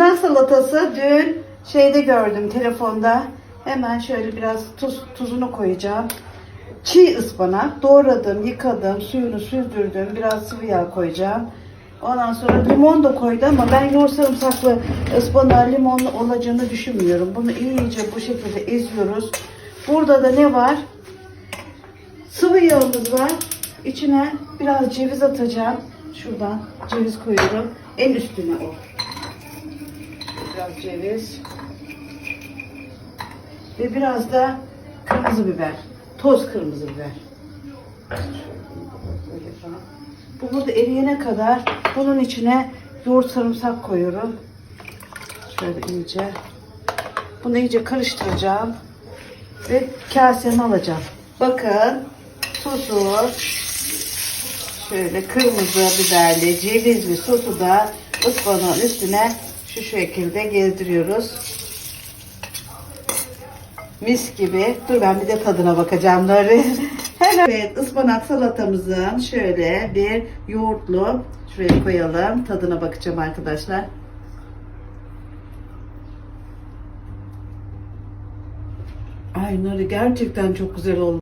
Ispanak salatası dün şeyde gördüm telefonda. Hemen şöyle biraz tuz, tuzunu koyacağım. Çiğ ıspanak doğradım, yıkadım, suyunu süzdürdüm. Biraz sıvı yağ koyacağım. Ondan sonra limon da koydu ama ben yoğurt sarımsaklı ıspanağı limonlu olacağını düşünmüyorum. Bunu iyice bu şekilde eziyoruz. Burada da ne var? Sıvı yağımız var. İçine biraz ceviz atacağım. Şuradan ceviz koyuyorum. En üstüne o. Biraz ceviz. Ve biraz da kırmızı biber. Toz kırmızı biber. Bu burada eriyene kadar bunun içine yoğurt sarımsak koyuyorum. Şöyle iyice. Bunu iyice karıştıracağım. Ve kasemi alacağım. Bakın sosu şöyle kırmızı biberli, cevizli sosu da ıspanağın üstüne şu şekilde gezdiriyoruz. Mis gibi. Dur ben bir de tadına bakacağım Nuri. evet ıspanak salatamızın şöyle bir yoğurtlu şuraya koyalım. Tadına bakacağım arkadaşlar. Ay Nuri gerçekten çok güzel oldu.